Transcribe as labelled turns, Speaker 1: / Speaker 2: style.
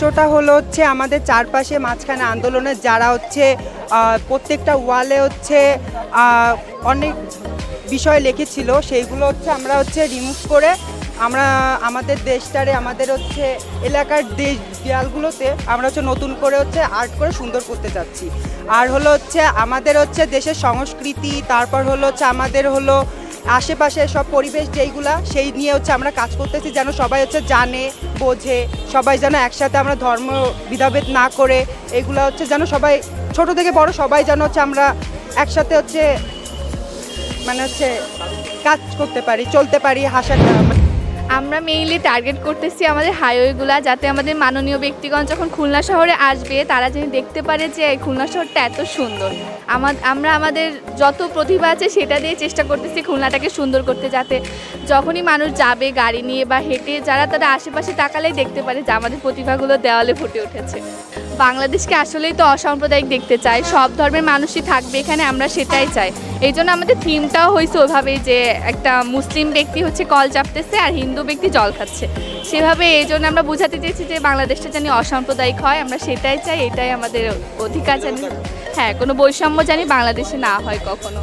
Speaker 1: উদ্দেশ্যটা হলো হচ্ছে আমাদের চারপাশে মাঝখানে আন্দোলনের যারা হচ্ছে প্রত্যেকটা ওয়ালে হচ্ছে অনেক বিষয় লিখেছিল, সেইগুলো হচ্ছে আমরা হচ্ছে রিমুভ করে আমরা আমাদের দেশটারে, আমাদের হচ্ছে এলাকার দেশ দেয়ালগুলোতে আমরা হচ্ছে নতুন করে হচ্ছে আর্ট করে সুন্দর করতে চাচ্ছি। আর হলো হচ্ছে আমাদের হচ্ছে দেশের সংস্কৃতি, তারপর হলো হচ্ছে আমাদের হলো আশেপাশে সব পরিবেশ যেইগুলা, সেই নিয়ে হচ্ছে আমরা কাজ করতেছি, যেন সবাই হচ্ছে জানে, বোঝে, সবাই যেন একসাথে আমরা ধর্ম বিধাভেদ না করে, এগুলো হচ্ছে যেন সবাই, ছোট থেকে বড় সবাই যেন হচ্ছে আমরা একসাথে হচ্ছে মানে হচ্ছে কাজ করতে পারি, চলতে পারি হাসা
Speaker 2: আমরা মেইনলি টার্গেট করতেছি আমাদের হাইওয়েগুলা যাতে আমাদের মাননীয় ব্যক্তিগণ যখন খুলনা শহরে আসবে, তারা যেন দেখতে পারে যে খুলনা শহরটা এত সুন্দর। আমা- আমরা আমাদের যত প্রতিভা আছে সেটা দিয়ে চেষ্টা করতেছি খুলনাটাকে সুন্দর করতে যাতে যখনই মানুষ যাবে গাড়ি নিয়ে বা হেঁটে, যারা তারা আশেপাশে তাকালেই দেখতে পারে যে আমাদের প্রতিভাগুলো দেওয়ালে ফুটে উঠেছে। বাংলাদেশকে আসলেই তো অসাম্প্রদায়িক দেখতে চাই। সব ধর্মের মানুষই থাকবে এখানে, আমরা সেটাই চাই। এই জন্য আমাদের থিমটাও হয়েছে ওইভাবেই যে একটা মুসলিম ব্যক্তি হচ্ছে কল চাপতেছে আর হিন্দু ব্যক্তি জল খাচ্ছে। সেভাবে এই জন্য আমরা বোঝাতে চেয়েছি যে বাংলাদেশটা জানি অসাম্প্রদায়িক হয়, আমরা সেটাই চাই, এটাই আমাদের অধিকার জানি। হ্যাঁ কোনো বৈষম্য জানি বাংলাদেশে না হয় কখনো।